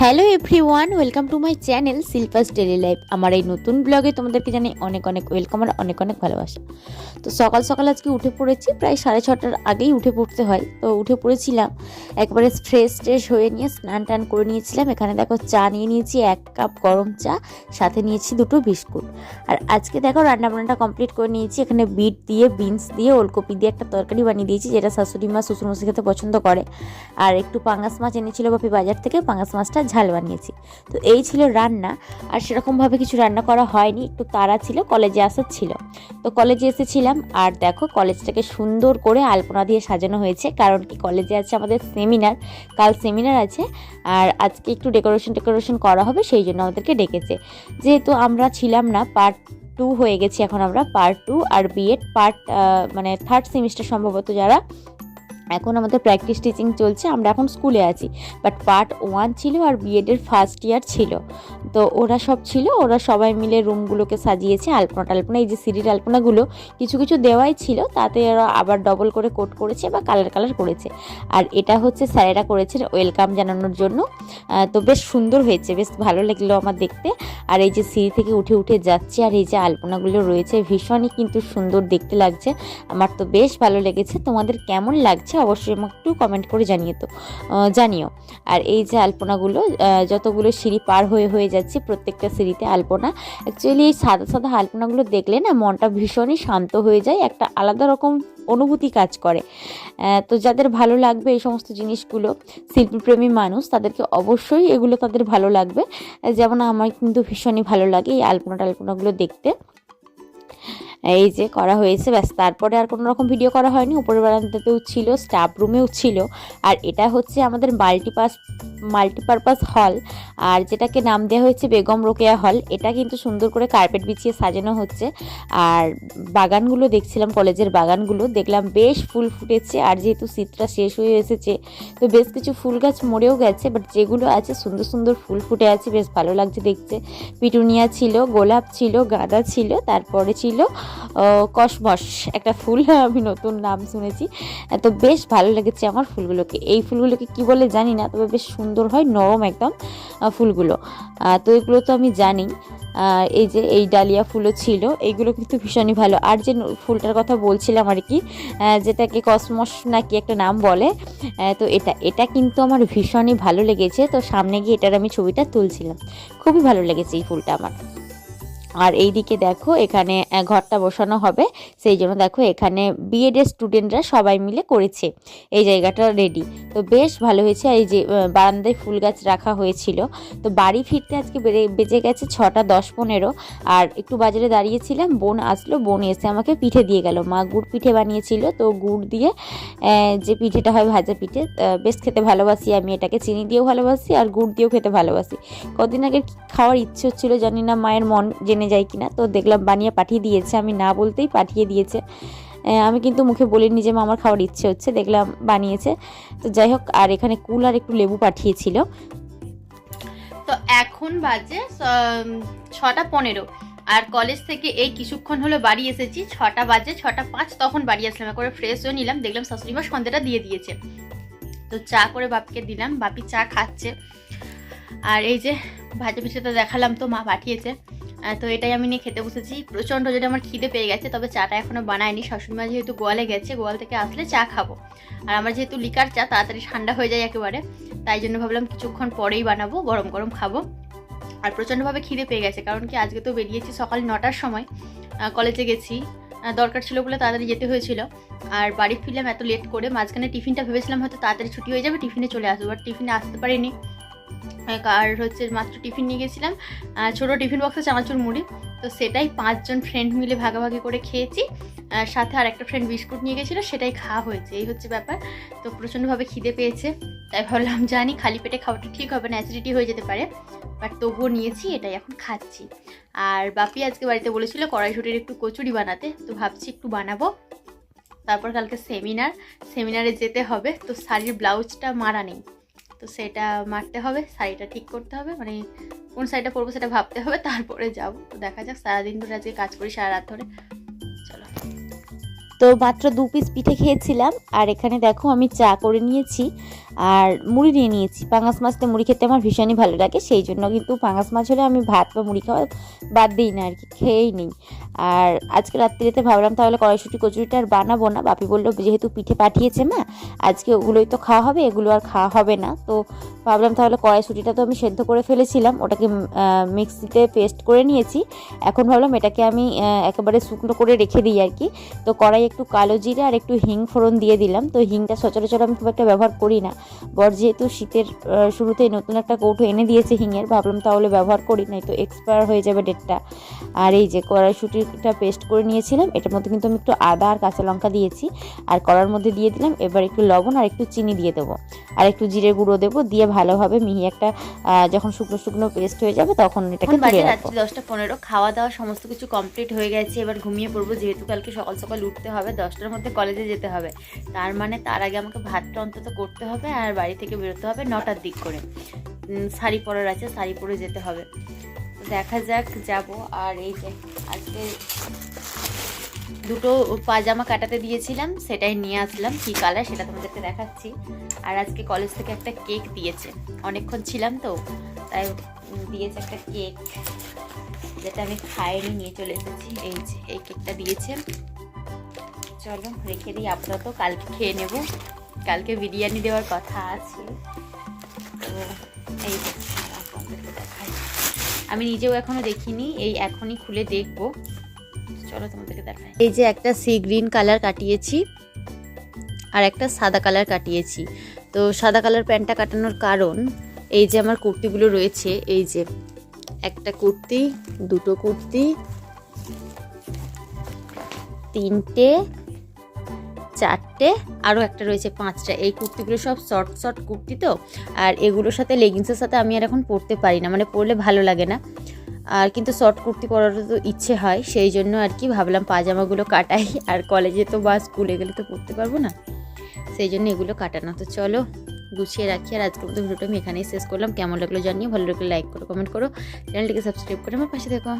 Hello everyone welcome to my channel Shilpa's daily life আমার এই নতুন ব্লগে তোমাদেরকে জানাই অনেক অনেক ওয়েলকাম আর অনেক অনেক ভালোবাসা। তো সকাল সকাল আজকে উঠে পড়েছি, প্রায় সাড়ে ছটার আগেই উঠে পড়তে হয়। তো উঠে পড়েছিলাম, একবারে ফ্রেশ ট্রেশ হয়ে নিয়ে স্নান টান করে নিয়েছিলাম। এখানে দেখো চা নিয়ে নিয়েছি, এক কাপ গরম চা, সাথে নিয়েছি দুটো বিস্কুট। আর আজকে দেখো রান্নাবান্নাটা কমপ্লিট করে নিয়েছি। এখানে বিট দিয়ে বিনস দিয়ে, ওলকপি দিয়ে একটা তরকারি বানিয়ে দিয়েছি, যেটা শাশুড়ি মা, শ্বশুরমশাই খেতে পছন্দ করে। আর একটু পাঙ্গাস মাছ এনেছিল বাপি বাজার থেকে, পাঙ্গাস মাছটা ঝাল বানিয়েছি। তো এই ছিল রান্না, আর সেরকমভাবে কিছু রান্না করা হয়নি, একটু তাড়া ছিল, কলেজে আসার ছিল। তো কলেজে এসেছিলাম, আর দেখো কলেজটাকে সুন্দর করে আলপনা দিয়ে সাজানো হয়েছে, কারণ কি কলেজে আছে আমাদের সেমিনার, কাল সেমিনার আছে, আর আজকে একটু ডেকোরেশন টেকোরেশন করা হবে, সেই জন্য আমাদেরকে ডেকেছে। যেহেতু আমরা ছিলাম না, পার্ট টু হয়ে গেছি এখন আমরা, পার্ট টু আর বিএড পার্ট মানে থার্ড সেমিস্টার সম্ভবত যারা এখন আমাদের প্র্যাকটিস টিচিং চলছে, আমরা এখন স্কুলে আছি। বাট পার্ট ওয়ান ছিল আর বিএডের ফার্স্ট ইয়ার ছিল। তো ওরা সব ছিল, ওরা সবাই মিলে রুমগুলোকে সাজিয়েছে আলপনা টালপনা এই যে সিঁড়ির আলপনাগুলো কিছু কিছু দেওয়াই ছিল, তাতে ওরা আবার ডবল করে কোট করেছে বা কালার কালার করেছে। আর এটা হচ্ছে স্যারেরা করেছেন ওয়েলকাম জানানোর জন্য। তো বেশ সুন্দর হয়েছে, বেশ ভালো লাগল আমার দেখতে। আর এই যে সিঁড়ি থেকে উঠে উঠে যাচ্ছে আর এই যে আলপনাগুলো রয়েছে, ভীষণই কিন্তু সুন্দর দেখতে লাগছে। আমার তো বেশ ভালো লেগেছে। তোমাদের কেমন লাগছে অবশ্যই আমাকে একটু কমেন্ট করে জানিয়ে তো জানিও। আর এই যে আলপনাগুলো যতগুলো সিঁড়ি পার হয়ে হয়ে যাচ্ছে প্রত্যেকটা সিঁড়িতে আলপনা। অ্যাকচুয়ালি এই সাদা সাদা আলপনাগুলো দেখলে না মনটা ভীষণই শান্ত হয়ে যায়, একটা আলাদা রকম অনুভূতি কাজ করে। তো যাদের ভালো লাগবে এই সমস্ত জিনিসগুলো, শিল্পীপ্রেমী মানুষ, তাদেরকে অবশ্যই এগুলো তাদের ভালো লাগবে। যেমন আমার কিন্তু ভীষণই ভালো লাগে এই আলপনা টালপনাগুলো দেখতে। এই যে করা হয়েছে, ব্যাস। তারপরে আর কোনো রকম ভিডিও করা হয়নি। উপরের বারান্দাতেও ছিল স্টাফ রুমেও ছিল আর এটা হচ্ছে আমাদের মাল্টিপাস মাল্টিপারপাস হল আর যেটাকে নাম দেওয়া হয়েছে বেগম রোকেয়া হল এটা কিন্তু সুন্দর করে কার্পেট বিছিয়ে সাজানো হচ্ছে। আর বাগানগুলো দেখছিলাম, কলেজের বাগানগুলো। দেখলাম বেশ ফুল ফুটেছে। আর যেহেতু শীতটা শেষ হয়ে এসেছে, তো বেশ কিছু ফুল গাছ মরেও গেছে। বাট যেগুলো আছে, সুন্দর সুন্দর ফুল ফুটে আছে। বেশ ভালো লাগছে দেখতে। পিটুনিয়া ছিল, গোলাপ ছিল, গাঁদা ছিল, তারপরে ছিল কসমস, একটা ফুল আমি নতুন নাম শুনেছি। তো বেশ ভালো লেগেছে আমার ফুলগুলোকে। এই ফুলগুলোকে কি বলে জানি না, তবে বেশ সুন্দর হয়, নরম একদম ফুলগুলো। তো এগুলো তো আমি জানি। এই যে এই ডালিয়া ফুলও ছিল, এইগুলো কিন্তু ভীষণই ভালো। আর যে ফুলটার কথা বলছিলাম আর কি যেটাকে কসমস নাকি একটা নাম বলে তো এটা এটা কিন্তু আমার ভীষণই ভালো লেগেছে। তো সামনে গিয়ে এটার আমি ছবিটা তুলছিলাম। খুবই ভালো লেগেছে এই ফুলটা আমার। আর এই দিকে দেখো এখানে ঘরটা বসানো হবে। সেই জন্য দেখো এখানে বিএড এর স্টুডেন্টরা সবাই মিলে করেছে। এই জায়গাটা রেডি তো বেশ ভালো হয়েছে। এই যে বারান্দায় ফুল গাছ রাখা হয়েছিল। তো বাড়ি ফিরতে আজকে বেড়ে- বেজে গেছে ছটা দশ পনেরো। আর একটু বাজারে দাঁড়িয়েছিলাম, বোন আসলো। বোন এসে আমাকে পিঠে দিয়ে গেল। মা গুড় পিঠে বানিয়েছিল। তো গুড় দিয়ে যে পিঠেটা হয় ভাজা পিঠে বেশ খেতে ভালোবাসি আমি এটাকে। চিনি দিয়েও ভালোবাসি আর গুড় দিয়েও খেতে ভালোবাসি। কদিন আগে খাওয়ার ইচ্ছে হচ্ছিল, জানি না, মায়ের মন জেনে যায় কিনা। তো দেখলাম বানিয়ে পাঠিয়ে দিয়েছে। আমি না বলতেই পাঠিয়ে দিয়েছে। আমি কিন্তু মুখে বলিনি যে আমার খাওয়ার ইচ্ছে হচ্ছে। দেখলাম বানিয়েছে। তো যাই হোক, আর এখানে কুল আর একটু লেবু পাঠিয়েছিল। তো এখন বাজে ছটা পনেরো। আর কলেজ থেকে এই কিছুক্ষণ হলো বাড়ি এসেছি। ছটা বাজে, ছটা পাঁচ তখন বাড়ি আসলাম। করে ফ্রেশ হয়ে নিলাম। দেখলাম শাশুড়ি মা সন্ধ্যাটা দিয়ে দিয়েছে। তো চা করে বাপকে দিলাম। বাপি চা খাচ্ছে। আর এই যে ভাজা পিঠাটা দেখালাম তো, মা পাঠিয়েছে। তো এটাই আমি নিয়ে খেতে বসেছি। প্রচণ্ড যদি আমার খিদে পেয়ে গেছে, তবে চাটা এখনও বানায়নি শাশুড়ি মা যেহেতু গোয়ালে গেছে, গোয়াল থেকে আসলে চা খাব। আর আমার যেহেতু লিকার চা, তাড়াতাড়ি ঠান্ডা হয়ে যায় একেবারে, তাই জন্য ভাবলাম কিছুক্ষণ পরেই বানাবো, গরম গরম খাব। আর প্রচণ্ডভাবে খিদে পেয়ে গেছে, কারণ কি আজকে তো বেরিয়েছি সকাল নটার সময় কলেজে গেছি। দরকার ছিল বলে তাড়াতাড়ি যেতে হয়েছিল। আর বাড়ি ফিরলাম এত লেট করে, মাঝখানে টিফিনটা ভেবেছিলাম হয়তো তাড়াতাড়ি ছুটি হয়ে যাবে, টিফিনে চলে আসব আর টিফিনে আসতে পারিনি। আর হচ্ছে মাত্র টিফিন নিয়ে গেছিলাম। ছোটো টিফিন বক্সে চানাচুর মুড়ি। তো সেটাই পাঁচজন ফ্রেন্ড মিলে ভাগাভাগি করে খেয়েছি। সাথে আর একটা ফ্রেন্ড বিস্কুট নিয়ে গেছিল, সেটাই খাওয়া হয়েছে। এই হচ্ছে ব্যাপার। তো প্রচণ্ডভাবে খিদে পেয়েছে, তাই ভাবলাম জানি খালি পেটে খাওয়াটা ঠিক হবে না অ্যাসিডিটি হয়ে যেতে পারে। বাট তবুও নিয়েছি, এটাই এখন খাচ্ছি। আর বাপি আজকে বাড়িতে বলেছিল কড়াইশুটির একটু কচুরি বানাতে। তো ভাবছি একটু বানাবো। তারপর কালকে সেমিনার সেমিনারে যেতে হবে। তো শাড়ির ব্লাউজটা মারা নেই। তো সেটা মারতে হবে, শাড়িটা ঠিক করতে হবে মানে কোন শাড়িটা পরবো সেটা ভাবতে হবে, তারপরে যাব। তো দেখা যাক, সারাদিন ধরে আজকে কাজ করি, সারা রাত ধরে। চলো। তো মাত্র দু পিস পিঠে খেয়েছিলাম, আর এখানে দেখো আমি চা করে নিয়েছি। আর মুড়ি নিয়ে নিয়েছি। পাঙাশ মাছতে মুড়ি খেতে আমার ভীষণই ভালো লাগে, সেই জন্য কিন্তু পাঙাশ মাছ হলে আমি ভাত বা মুড়ি খাওয়া বাদ দিই না আর কি, খেয়েই নিই। আর আজকে রাত্রিতে ভাবলাম তাহলে কড়াইশুটি কচুরিটা আর বানাবো না, বাপি বলল যেহেতু পিঠে পাঠিয়েছে মা, আজকে ওগুলোই তো খাওয়া হবে, এগুলো আর খাওয়া হবে না। তো ভাবলাম তাহলে কড়াইশুটিটা তো আমি সেদ্ধ করে ফেলেছিলাম, ওটাকে মিক্সিতে পেস্ট করে নিয়েছি। এখন ভাবলাম এটাকে আমি একেবারে শুকনো করে রেখে দিই আর কি। তো কড়াই একটু কালো জিরে আর একটু হিং ফোড়ন দিয়ে দিলাম। তো হিংটা সচরাচর আমি খুব একটা ব্যবহার করি না। বর যেহেতু শীতের শুরুতেই নতুন একটা কৌটো এনে দিয়েছে হিঙের ভাবলাম তাহলে ব্যবহার করি নাই তো এক্সপায়ার হয়ে যাবে ডেটটা। আর এই যে কড়াইশুটিটা পেস্ট করে নিয়েছিলাম এটার মধ্যে কিন্তু আমি একটু আদা আর কাঁচা লঙ্কা দিয়েছি। আর কড়ার মধ্যে দিয়ে দিলাম এবার একটু লবণ আর একটু চিনি দিয়ে দেবো। আর একটু জিরে গুঁড়ো দেবো দিয়ে ভালোভাবে মিহি একটা যখন শুকনো শুকনো পেস্ট হয়ে যাবে তখন এটাকে বাজে রাত্রি দশটা পনেরো খাওয়া দাওয়া সমস্ত কিছু কমপ্লিট হয়ে গেছে এবার ঘুমিয়ে পড়ব যেহেতু কালকে সকাল সকাল উঠতে হবে দশটার মধ্যে কলেজে যেতে হবে। তার মানে তার আগে আমাকে ভাতটা অন্তত করতে হবে আর বাড়ি থেকে বেরোতে হবে নটার দিক করে। শাড়ি পরার আছে, শাড়ি পরে যেতে হবে। দেখা যাক, যাব। আর এই যে, আজকে দুটো পাজামা কাটাতে দিয়েছিলাম, সেটাই নিয়ে আসলাম। কী কালার, সেটা তোমাদেরকে দেখাচ্ছি। আর আজকে কলেজ থেকে একটা কেক দিয়েছে। অনেকক্ষণ ছিলাম তো, তাই দিয়েছে একটা কেক, যেটা আমি খাইনি, নিয়ে চলে এসেছি। এই যে, এই কেকটা দিয়েছে। চলো, রেখে দিই, আপাতত কালকে খেয়ে নেব। কালকে বিরিয়ানি দেওয়ার কথা আছে। তো এই আমি নিজেও এখনও দেখিনি, এই এখনই খুলে দেখব। চলো তোমাদেরকে দেখাই। এই যে একটা সি গ্রিন কালার কাটিয়েছি, আর একটা সাদা কালার কাটিয়েছি। তো সাদা কালার প্যান্টটা কাটানোর কারণ, এই যে আমার কুর্তিগুলো রয়েছে, এই যে একটা কুর্তি, দুটো কুর্তি, তিনটে চারটে আরও একটা রয়েছে পাঁচটা। এই কুর্তিগুলো সব শর্ট শর্ট কুর্তি তো, আর এগুলোর সাথে লেগিংসের সাথে আমি আর এখন পরতে পারি না মানে পরলে ভালো লাগে না। আর কিন্তু শর্ট কুর্তি পরার তো ইচ্ছে হয়, সেই জন্য আর কি ভাবলাম পাজামাগুলো কাটাই, আর কলেজে তো বা স্কুলে গেলে তো পরতে পারব না। সেই জন্য এগুলো কাটানো। তো চলো, গুছিয়ে রাখি, আর আজকের মতো ভিডিওটা আমি এখানেই শেষ করলাম। কেমন লাগল জানিয়ে ভালো লাগলে লাইক করো কমেন্ট করো, চ্যানেলটিকে সাবস্ক্রাইব করে আমার পাশে দেখো